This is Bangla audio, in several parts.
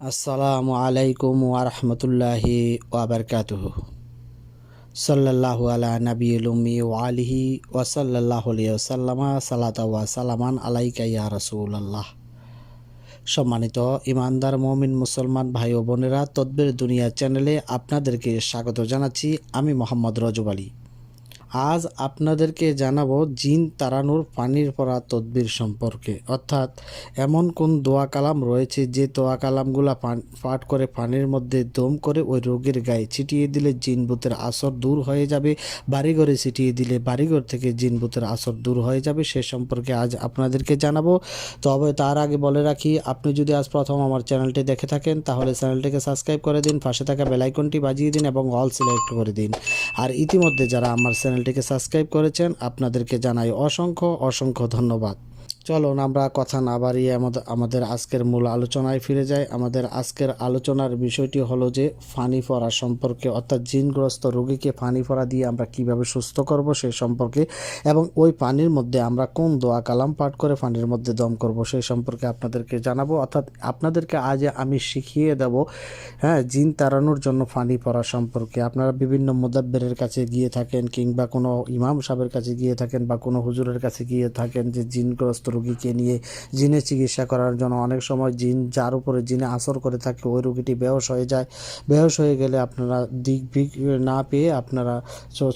আসসালামু আলাইকুম ওয়ারহমতুল্লাহি ওয়াবারকাতুহ সাল্লাল্লাহু আলা নবীল ও আলিহি ওয়াসাল্লাল্লাহু আলাইহি ওয়াসাল্লামা সালাতা সালামান আলাইকা রাসূলুল্লাহ। সম্মানিত ইমানদার মমিন মুসলমান ভাই ও বোনেরা, তদ্বির দুনিয়া চ্যানেলে আপনাদেরকে স্বাগত জানাচ্ছি। আমি মোহাম্মদ রজব আলী। আজ আপনাদেরকে জানাব জিন তাড়ানোর পানির পড়া তদবির সম্পর্কে। অর্থাৎ এমন কোন দোয়া কালাম রয়েছে যে দোয়া কালামগুলা পাঠ করে পানির মধ্যে দম করে ওই রোগীর গায়ে ছিটিয়ে দিলে জিন ভূতের আসর দূর হয়ে যাবে, বাড়িঘরে ছিটিয়ে দিলে বাড়িঘর থেকে জিন ভূতের আসর দূর হয়ে যাবে, সে সম্পর্কে আজ আপনাদেরকে জানাব। তবে তার আগে বলে রাখি, আপনি যদি আজ প্রথম আমার চ্যানেলটি দেখে থাকেন, তাহলে চ্যানেলটিকে সাবস্ক্রাইব করে দিন, পাশে থাকা বেলাইকনটি বাজিয়ে দিন এবং অল সিলেক্ট করে দিন। আর ইতিমধ্যে যারা আমার চ্যানেলটিকে সাবস্ক্রাইব করেছেন। আপনাদেরকে জানাই অসংখ্য অসংখ্য ধন্যবাদ। চলুন আমরা কথা না বাড়িয়ে আমাদের আজকের মূল আলোচনায় ফিরে যাই। আমাদের আজকের আলোচনার বিষয়টি হলো যে, ফানি ফরা সম্পর্কে, অর্থাৎ জিনগ্রস্ত রোগীকে ফানি ফরা দিয়ে আমরা কীভাবে সুস্থ করব সে সম্পর্কে এবং ওই পানির মধ্যে আমরা কোন দোয়া কালাম পাঠ করে ফানির মধ্যে দম করব সেই সম্পর্কে আপনাদেরকে জানাব। অর্থাৎ আপনাদেরকে আজ আমি শিখিয়ে দেব হ্যাঁ জিন তাড়ানোর জন্য ফানি পড়া সম্পর্কে। আপনারা বিভিন্ন মোদাব্বেরের কাছে গিয়ে থাকেন কিংবা কোনো ইমাম সাহেবের কাছে গিয়ে থাকেন বা কোনো হুজুরের কাছে গিয়ে থাকেন যে জিনগ্রস্ত রোগীকে নিয়ে জিনে চিকিৎসা করার জন্য অনেক সময় জিন, যার উপরে জিনে আসর করে থাকে ওই রোগীটি বেহস হয়ে যায়। বেহস হয়ে গেলে আপনারা দিক বিক না পেয়ে আপনারা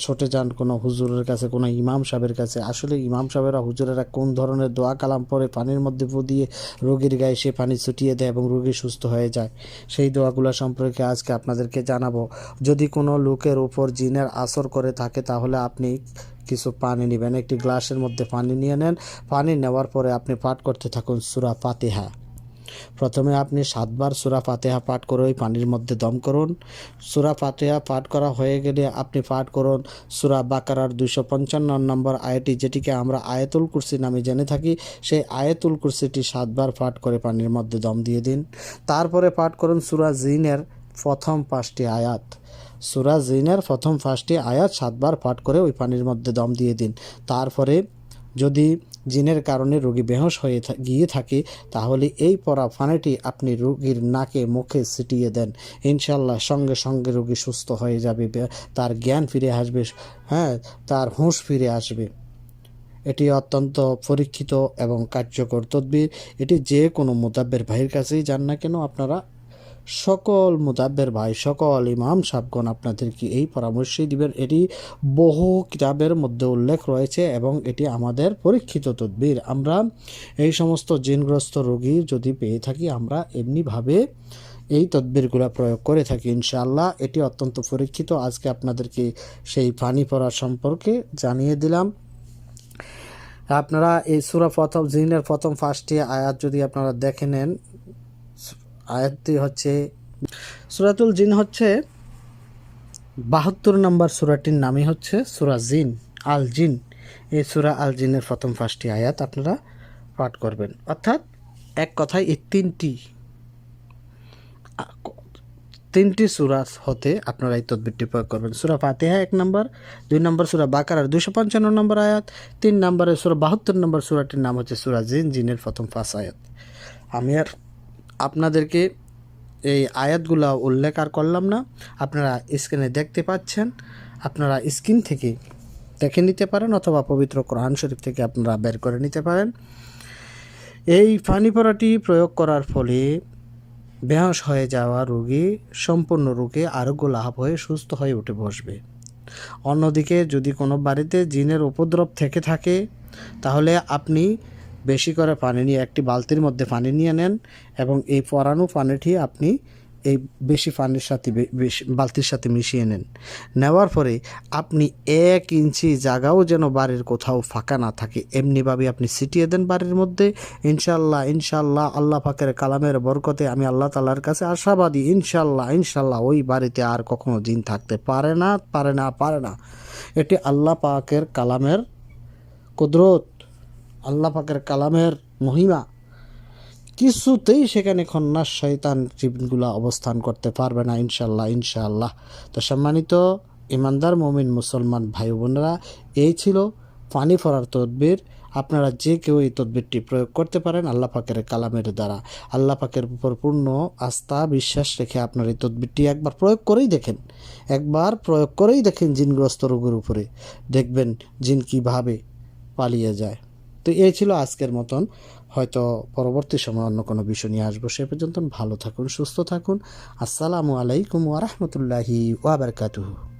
ছুটে যান কোনো হুজুরের কাছে, কোনো ইমাম সাহেবের কাছে। আসলে ইমাম সাহেবেরা হুজুরেরা কোন ধরনের দোয়া কালাম পরে পানির মধ্যে দিয়ে রোগীর গায়ে সে পানি ছুটিয়ে দেয় এবং রোগী সুস্থ হয়ে যায়? সেই দোয়াগুলো সম্পর্কে আজকে আপনাদেরকে জানাব। যদি কোনো লোকের উপর জিনের আসর করে থাকে তাহলে আপনি কিছু পানি নেবেন। একটি গ্লাসের মধ্যে পানি নিয়ে নেন। পানি নেওয়ার পরে আপনি পাঠ করতে থাকুন সুরা ফাতিহা। প্রথমে আপনি সাতবার সুরা ফাতেহা পাঠ করে ওই পানির মধ্যে দম করুন। সুরা ফাতেহা পাঠ করা হয়ে গেলে আপনি পাঠ করুন সুরা বাকারার দুশো পঞ্চান্ন নম্বর আয়টি যেটিকে আমরা আয়াতুল কুরসি নামে জেনে থাকি। সেই আয়াতুল কুরসিটি সাতবার পাঠ করে পানির মধ্যে দম দিয়ে দিন। তারপরে পাঠ করুন সুরা জিনের প্রথম পাঁচটি আয়াত। সুরা জিনের প্রথম পাঁচটি আয়াত সাতবার পাঠ করে ওই পানির মধ্যে দম দিয়ে দিন। তারপরে যদি জিনের কারণে রোগী বেহোশ হয়ে গিয়ে থাকে, তাহলে এই পরা ফানেটি আপনি রোগীর নাকে, মুখে ছিটিয়ে দেন। ইনশাল্লাহ সঙ্গে সঙ্গে রোগী সুস্থ হয়ে যাবে তার জ্ঞান ফিরে আসবে হ্যাঁ তার হুঁশ ফিরে আসবে। এটি অত্যন্ত পরীক্ষিত এবং কার্যকর তদবির। এটি যে কোনো মোতাব্বের ভাইয়ের কাছেই যান না কেন, আপনারা সকল মুতাব্বের ভাই, সকল ইমাম সাবগণ আপনাদেরকে এই পরামর্শই দিবেন। এটি বহু কিতাবের মধ্যে উল্লেখ রয়েছে এবং এটি আমাদের পরীক্ষিত তদবির। আমরা এই সমস্ত জিনগ্রস্ত রোগী যদি পেয়ে থাকি, আমরা এমনিভাবে এই তদবিরগুলো প্রয়োগ করে থাকি ইনশাআল্লাহ। এটি অত্যন্ত পরীক্ষিত। আজকে আপনাদেরকে সেই পানি পড়া সম্পর্কে জানিয়ে দিলাম। আপনারা এই সুরা প্রথম জিনের প্রথম ফার্স্টটি আয়াত যদি আপনারা দেখে নেন আয়াতটি হচ্ছে, সুরাতুল জিন হচ্ছে বাহাত্তর নম্বর সুরাটির নামই হচ্ছে সুরা জিন, আল জিন। এই সুরা আল জিনের প্রথম পাঁচটি আয়াত আপনারা পাঠ করবেন। অর্থাৎ এক কথায় এই তিনটি তিনটি সুরা হতে আপনারা এই তদবিরটি প্রয়োগ করবেন। সুরা ফাতেহা এক নম্বর, দুই নম্বর সুরা বাকারার দুশো পঞ্চান্ন নম্বর আয়াত, তিন নম্বরে সুরা বাহাত্তর নম্বর সুরাটির নাম হচ্ছে সুরা জিন, জিনের প্রথম পাঁচ আয়াত। আমি আর আপনাদেরকে এই আয়াতগুলো উল্লেখ আর করলাম না। আপনারা স্ক্রিনে দেখতে পাচ্ছেন। আপনারা স্ক্রিন থেকে দেখে নিতে পারেন অথবা পবিত্র কোরআন শরীফ থেকে আপনারা বের করে নিতে পারেন। এই ফানি পড়াটি প্রয়োগ করার ফলে বেহস হয়ে যাওয়া রোগী, সম্পূর্ণ রোগে আরোগ্য লাভ হয়ে সুস্থ হয়ে উঠে বসবে। অন্যদিকে যদি কোনো বাড়িতে জিনের উপদ্রব থেকে থাকে, তাহলে আপনি বেশি করে পানি নিয়ে, একটি বালতির মধ্যে পানি নিয়ে নেন এবং এই পরানো পানিটি আপনি এই বেশি পানির সাথে বেশি, বালতির সাথে মিশিয়ে নেন। নেওয়ার পরে আপনি এক ইঞ্চি জায়গাও যেন বাড়ির কোথাও ফাঁকা না থাকে এমনিভাবে আপনি ছিটিয়ে দেন বাড়ির মধ্যে। ইনশাল্লাহ ইনশাল্লাহ আল্লাহ পাকের কালামের বরকতে আমি আল্লাহ তালার কাছে আশাবাদী ইনশাল্লাহ ইনশাল্লাহ ওই বাড়িতে আর কখনো দিন থাকতে পারে না পারে না পারে না। এটি আল্লাহ পাকের কালামের কুদরত। আল্লাহ পাকের কালামের মহিমা। কিছুতেই সেখানে খন্নাস শয়তান জীবনগুলো অবস্থান করতে পারবে না ইনশাল্লাহ ইনশাআল্লাহ। তো সম্মানিত ইমানদার, মমিন, মুসলমান ভাই বোনেরা, এই ছিল পানি ফরার তদবির। আপনারা যে কেউ এই তদবিরটি প্রয়োগ করতে পারেন আল্লাহ পাকের কালামের দ্বারা। আল্লাহ পাকের উপর পূর্ণ আস্থা, বিশ্বাস রেখে আপনার এই তদবিরটি একবার প্রয়োগ করেই দেখেন। একবার প্রয়োগ করেই দেখেন জিনগ্রস্ত রোগের উপরে। দেখবেন জিন কীভাবে পালিয়ে যায়। তো এই ছিল আজকের মতন। হয়তো পরবর্তী সময় অন্য কোনো বিষয় নিয়ে আসব। সে পর্যন্ত ভালো থাকুন, সুস্থ থাকুন। আসসালামু আলাইকুম ওরহমতুল্লাহি ওয়াবারকাতুহু